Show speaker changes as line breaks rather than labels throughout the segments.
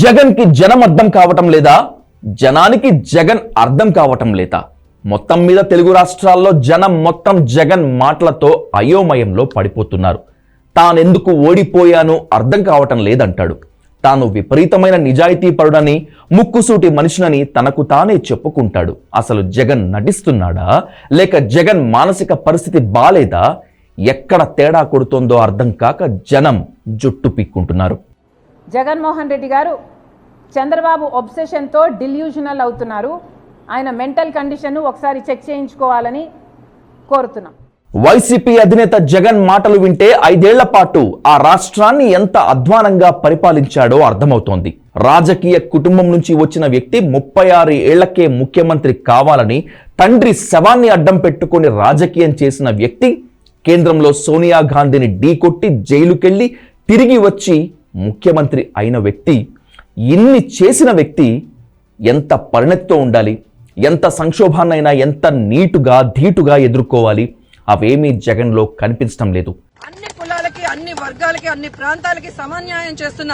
జగన్కి జనం అర్థం కావటం లేదా? జనానికి జగన్ అర్థం కావటం లేదా? మొత్తం మీద తెలుగు రాష్ట్రాల్లో జనం మొత్తం జగన్ మాటలతో అయోమయంలో పడిపోతున్నారు. తానెందుకు ఓడిపోయాను అర్థం కావటం లేదంటాడు. తాను విపరీతమైన నిజాయితీపరుడని ముక్కుసూటి మనిషినని తనకు తానే చెప్పుకుంటాడు. అసలు జగన్ నటిస్తున్నాడా? లేక జగన్ మానసిక పరిస్థితి బాలేదా? ఎక్కడ తేడా కొడుతోందో అర్థం కాక జనం జుట్టు పీక్కుంటున్నారు.
జగన్మోహన్ రెడ్డి గారు చంద్రబాబు ఒబ్సెషన్తో డిల్యూషనల్ అవుతున్నారు. ఆయన మెంటల్ కండిషన్ ఒకసారి చెక్ చేయించుకోవాలని కోరుతున్నాం.
వైసీపీ అధినేత జగన్ మాటలు వింటే ఐదేళ్ళ పాటు ఆ రాష్ట్రాన్ని ఎంత అధ్వానంగా పరిపాలించాడో అర్థమవుతోంది. రాజకీయ కుటుంబం నుంచి వచ్చిన వ్యక్తి ముప్పై ఆరు ఏళ్ళకే ముఖ్యమంత్రి కావాలని తండ్రి శవాన్ని అడ్డం పెట్టుకొని రాజకీయం చేసిన వ్యక్తి కేంద్రంలో సోనియా గాంధీని ఢీకొట్టి జైలుకెళ్ళి తిరిగి వచ్చి ముఖ్యమంత్రి అయిన వ్యక్తి ఇన్ని చేసిన వ్యక్తి ఎంత పరిణతితో ఉండాలి? ఎంత సంక్షోభాన్నైనా ఎంత నీటుగా ధీటుగా ఎదుర్కోవాలి? అవేమీ జగన్లో కనిపించడం లేదు.
అన్ని కులాలకి అన్ని వర్గాలకి అన్ని ప్రాంతాలకి సమన్యాయం చేస్తున్న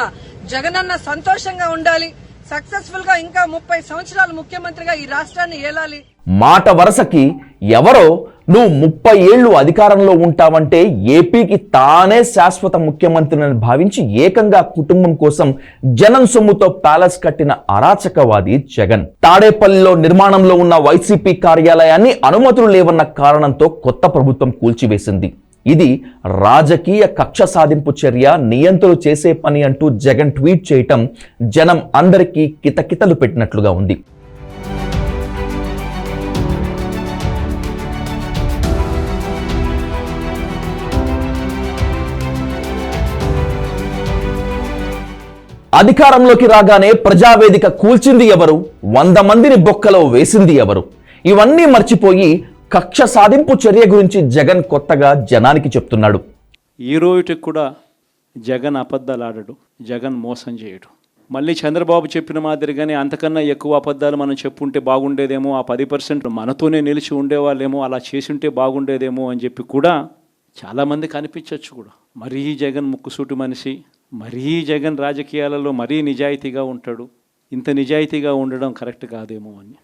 జగనన్న సంతోషంగా ఉండాలి. సక్సెస్ఫుల్గా ఇంకా ముప్పై సంవత్సరాలు ముఖ్యమంత్రిగా ఈ రాష్ట్రాన్ని ఏలాలి.
మాట వరసకి ఎవరో నువ్వు ముప్పై ఏళ్ళు అధికారంలో ఉంటావంటే ఏపీకి తానే శాశ్వత ముఖ్యమంత్రిని భావించి ఏకంగా కుటుంబం కోసం జనం సొమ్ముతో ప్యాలెస్ కట్టిన అరాచకవాది జగన్. తాడేపల్లిలో నిర్మాణంలో ఉన్న వైసీపీ కార్యాలయాన్ని అనుమతులు లేవన్న కారణంతో కొత్త ప్రభుత్వం కూల్చివేసింది. ఇది రాజకీయ కక్ష సాధింపు చర్య నియంత్రణ చేసే పని అంటూ జగన్ ట్వీట్ చేయటం జనం అందరికీ కితకితలు పెట్టినట్లుగా ఉంది. అధికారంలోకి రాగానే ప్రజావేదిక కూల్చింది ఎవరు? వంద మందిని బొక్కలో వేసింది ఎవరు? ఇవన్నీ మర్చిపోయి కక్ష సాధింపు చర్య గురించి జగన్ కొత్తగా జనానికి చెప్తున్నాడు.
ఈ రోజుకి కూడా జగన్ అబద్ధాలు ఆడడు జగన్ మోసం చేయడు. మళ్ళీ చంద్రబాబు చెప్పిన మాదిరిగానే అంతకన్నా ఎక్కువ అబద్ధాలు మనం చెప్పుంటే బాగుండేదేమో ఆ పది పర్సెంట్ మనతోనే నిలిచి ఉండేవాళ్ళేమో అలా చేసుంటే బాగుండేదేమో అని చెప్పి కూడా చాలామంది కనిపించవచ్చు కూడా. మరీ జగన్ ముక్కుసూటి మనిషి మరీ జగన్ రాజకీయాలలో మరీ నిజాయితీగా ఉంటాడు. ఇంత నిజాయితీగా ఉండడం కరెక్ట్ కాదేమో అని.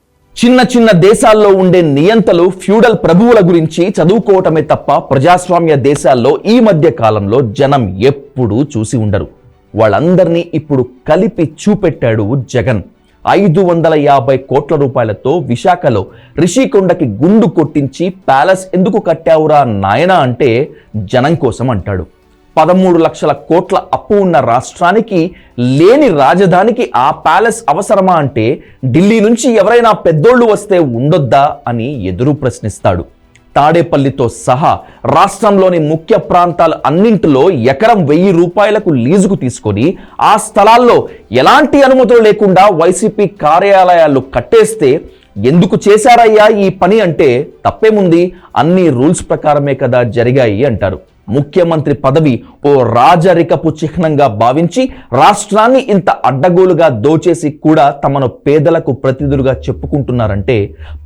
చిన్న చిన్న దేశాల్లో ఉండే నియంతలు ఫ్యూడల్ ప్రభువుల గురించి చదువుకోవటమే తప్ప ప్రజాస్వామ్య దేశాల్లో ఈ మధ్య కాలంలో జనం ఎప్పుడూ చూసి ఉండరు. వాళ్ళందరినీ ఇప్పుడు కలిపి చూపెట్టాడు జగన్. ఐదు వందల యాభై కోట్ల రూపాయలతో విశాఖలో రిషికొండకి గుండు కొట్టించి ప్యాలెస్ ఎందుకు కట్టావురా నాయనా అంటే జనం కోసం అంటాడు. పదమూడు లక్షల కోట్ల అప్పు ఉన్న రాష్ట్రానికి లేని రాజధానికి ఆ ప్యాలెస్ అవసరమా అంటే ఢిల్లీ నుంచి ఎవరైనా పెద్దోళ్ళు వస్తే ఉండొద్దా అని ఎదురు ప్రశ్నిస్తాడు. తాడేపల్లితో సహా రాష్ట్రంలోని ముఖ్య ప్రాంతాలు అన్నింటిలో ఎకరం వెయ్యి రూపాయలకు లీజుకు తీసుకొని ఆ స్థలాల్లో ఎలాంటి అనుమతులు లేకుండా వైసీపీ కార్యాలయాలు కట్టేస్తే ఎందుకు చేశారయ్యా ఈ పని అంటే తప్పేముంది? అన్ని రూల్స్ ప్రకారమే కదా జరిగాయి అంటారు. ముఖ్యమంత్రి పదవి ఓ రాజరికపు చిహ్నంగా భావించి రాష్ట్రాన్ని ఇంత అడ్డగోలుగా దోచేసి కూడా తమను పేదలకు ప్రతిదులుగా చెప్పుకుంటున్నారంటే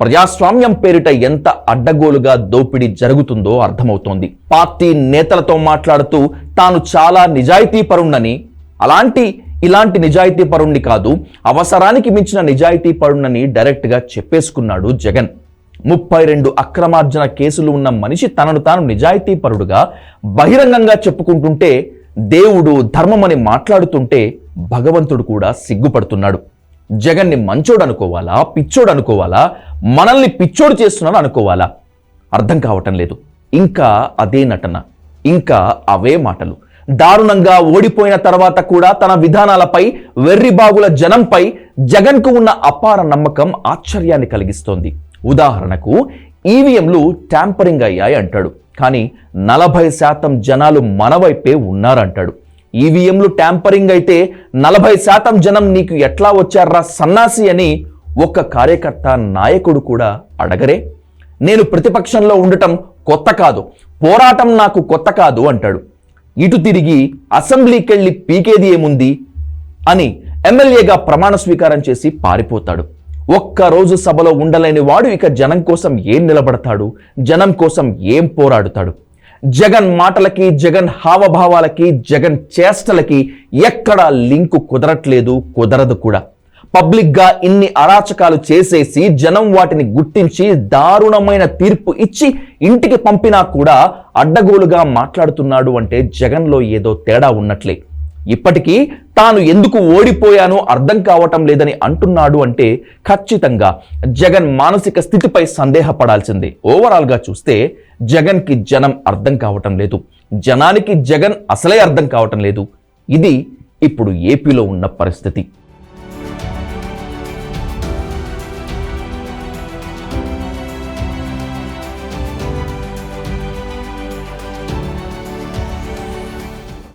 ప్రజాస్వామ్యం పేరిట ఎంత అడ్డగోలుగా దోపిడీ జరుగుతుందో అర్థమవుతోంది. పార్టీ నేతలతో మాట్లాడుతూ తాను చాలా నిజాయితీపరుణ్ణని అలాంటి ఇలాంటి నిజాయితీ పరుణ్ణి కాదు అవసరానికి మించిన నిజాయితీపరుణ్ణని డైరెక్ట్గా చెప్పేసుకున్నాడు జగన్. ముప్పై రెండు అక్రమార్జన కేసులు ఉన్న మనిషి తనను తాను నిజాయితీపరుడుగా బహిరంగంగా చెప్పుకుంటుంటే దేవుడు ధర్మమని మాట్లాడుతుంటే భగవంతుడు కూడా సిగ్గుపడుతున్నాడు. జగన్ని మంచోడు అనుకోవాలా పిచ్చోడు అనుకోవాలా మనల్ని పిచ్చోడు చేస్తున్నాడు అనుకోవాలా అర్థం కావటం లేదు. ఇంకా అదే నటన ఇంకా అవే మాటలు. దారుణంగా ఓడిపోయిన తర్వాత కూడా తన విధానాలపై వెర్రిబాగుల జనంపై జగన్కు ఉన్న అపార నమ్మకం ఆశ్చర్యాన్ని కలిగిస్తోంది. ఉదాహరణకు ఈవీఎంలు ట్యాంపరింగ్ అయ్యాయి అంటాడు. కానీ నలభై శాతం జనాలు మనవైపే ఉన్నారంటాడు. ఈవీఎంలు ట్యాంపరింగ్ అయితే నలభై శాతం జనం నీకు ఎట్లా వచ్చారా సన్నాసి అని ఒక్క కార్యకర్త నాయకుడు కూడా అడగరే. నేను ప్రతిపక్షంలో ఉండటం కొత్త కాదు పోరాటం నాకు కొత్త కాదు అంటాడు. ఇటు తిరిగి అసెంబ్లీకెళ్ళి పీకేది ఏముంది అని ఎమ్మెల్యేగా ప్రమాణ స్వీకారం చేసి పారిపోతాడు. ఒక్క రోజు సభలో ఉండలేని వాడు ఇక జనం కోసం ఏం నిలబడతాడు? జనం కోసం ఏం పోరాడుతాడు? జగన్ మాటలకి జగన్ హావభావాలకి జగన్ చేష్టలకి ఎక్కడా లింకు కుదరట్లేదు కుదరదు కూడా. పబ్లిక్గా ఇన్ని అరాచకాలు చేసేసి జనం వాటిని గుర్తించి దారుణమైన తీర్పు ఇచ్చి ఇంటికి పంపినా కూడా అడ్డగోలుగా మాట్లాడుతున్నాడు అంటే జగన్లో ఏదో తేడా ఉన్నట్లే. ఇప్పటికీ తాను ఎందుకు ఓడిపోయానో అర్థం కావటం లేదని అంటున్నాడు అంటే ఖచ్చితంగా జగన్ మానసిక స్థితిపై సందేహపడాల్సిందే. ఓవరాల్గా చూస్తే జగన్కి జనం అర్థం కావటం లేదు. జనానికి జగన్ అసలే అర్థం కావటం లేదు. ఇది ఇప్పుడు ఏపీలో ఉన్న పరిస్థితి.